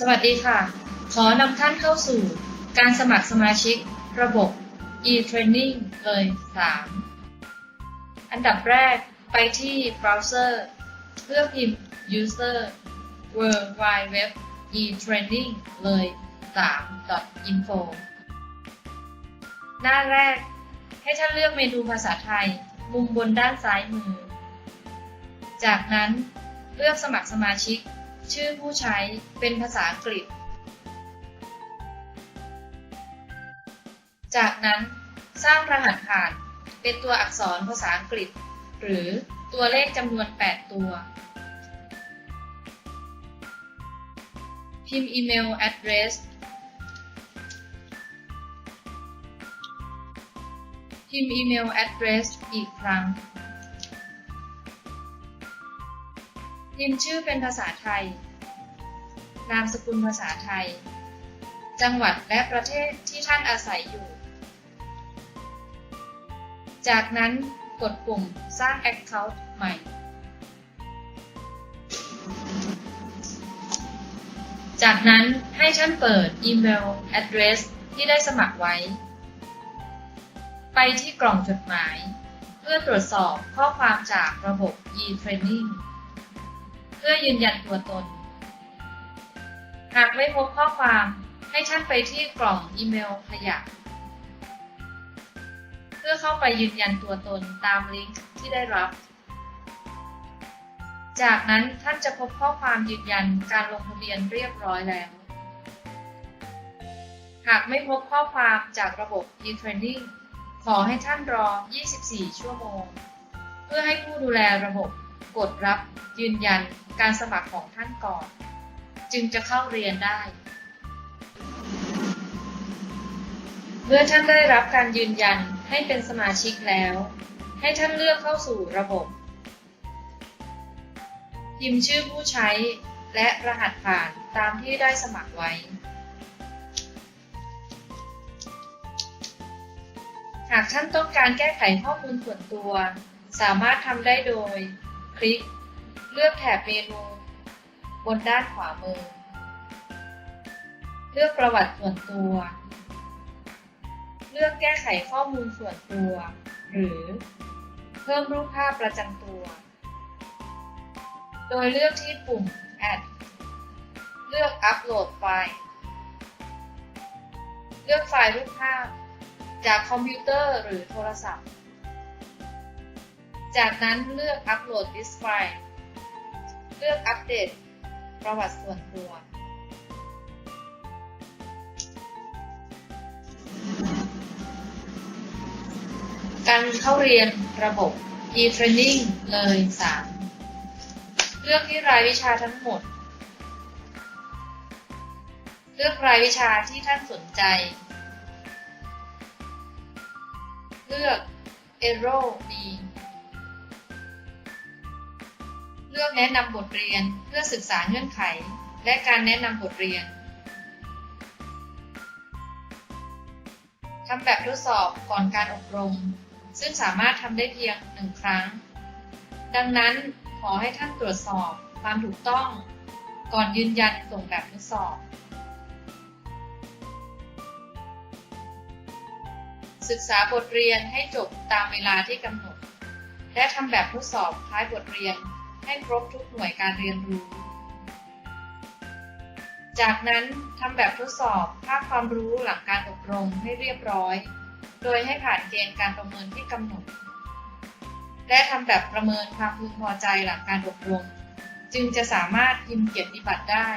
สวัสดีค่ะ ขอนำท่านเข้าสู่การสมัครสมาชิกระบบ e-training เลย 3 อันดับแรกไปที่เบราว์เซอร์ เพื่อพิมพ์ user worldwide w e-training เลย 3 info หน้าแรก ให้ท่านเลือกเมนูภาษาไทย มุมบนด้านซ้ายมือ จากนั้นเลือกสมัครสมาชิก ชื่อผู้ใช้เป็นภาษาอังกฤษ จากนั้นสร้างรหัสผ่านเป็นตัวอักษรภาษาอังกฤษ หรือตัวเลขจำนวน 8 ตัว พิมพ์อีเมล address พิมพ์อีเมล address อีกครั้ง พิมพ์ชื่อเป็นภาษาไทย นามสกุลภาษาไทย จังหวัดและประเทศที่ท่านอาศัยอยู่ จากนั้นกดปุ่มสร้าง Account ใหม่ จากนั้นให้ท่านเปิดอีเมล address ที่ได้สมัครไว้ ไปที่กล่องจดหมาย เพื่อตรวจสอบข้อความจากระบบ e-training พื่อยืนยันตัวตน หากไม่พบข้อความให้ท่านไปที่กล่องอีเมลขยะ เพื่อเข้าไปยืนยันตัวตนตามลิงก์ที่ได้รับ จากนั้นท่านจะพบข้อความยืนยันการลงทะเบียนเรียบร้อยแล้ว หากไม่พบข้อความจากระบบ e-training ขอให้ท่านรอ 24 ชั่วโมง เพื่อให้ผู้ดูแลระบบ กดรับยืนยันการสมัครของท่านก่อน จึงจะเข้าเรียนได้ เมื่อท่านได้รับการยืนยันให้เป็นสมาชิกแล้ว ให้ท่านเลือกเข้าสู่ระบบ พิมพ์ชื่อผู้ใช้และรหัสผ่านตามที่ได้สมัครไว้ หากท่านต้องการแก้ไขข้อมูลส่วนตัว สามารถทำได้โดย คลิก เลือกแถบเมนู บนด้านขวามือ เลือกประวัติส่วนตัว เลือกแก้ไขข้อมูลส่วนตัว หรือ เพิ่มรูปภาพประจำตัว โดยเลือกที่ปุ่ม Add เลือกอัปโหลดไฟล์ เลือกไฟล์รูปภาพ จากคอมพิวเตอร์หรือโทรศัพท์ จากนั้นเลือกอัปโหลดดิสไฟล์เลือกอัปเดตประวัติส่วนตัว การเข้าเรียนระบบ e-training เลย 3 เลือกที่รายวิชาทั้งหมด เลือกรายวิชาที่ท่านสนใจ เลือก Enroll B ลือกแนะนำบทเรียนเพื่อศึกษาเงื่อนไข และการแนะนำบทเรียนทำแบบทดสอบก่อนการอบรม ซึ่งสามารถทำได้เพียงหนึ่งครั้ง ดังนั้นขอให้ท่านตรวจสอบความถูกต้อง ก่อนยืนยันส่งแบบทดสอบ ศึกษาบทเรียนให้จบตามเวลาที่กำหนด และทำแบบทดสอบท้ายบทเรียน ให้ครบทุกหน่วยการเรียนรู้ จากนั้นทำแบบทดสอบภาคความรู้หลังการอบรมให้เรียบร้อย โดยให้ผ่านเกณฑ์การประเมินที่กำหนด และทำแบบประเมินความพึงพอใจหลังการอบรม จึงจะสามารถพิมพ์เกียรติบัตรได้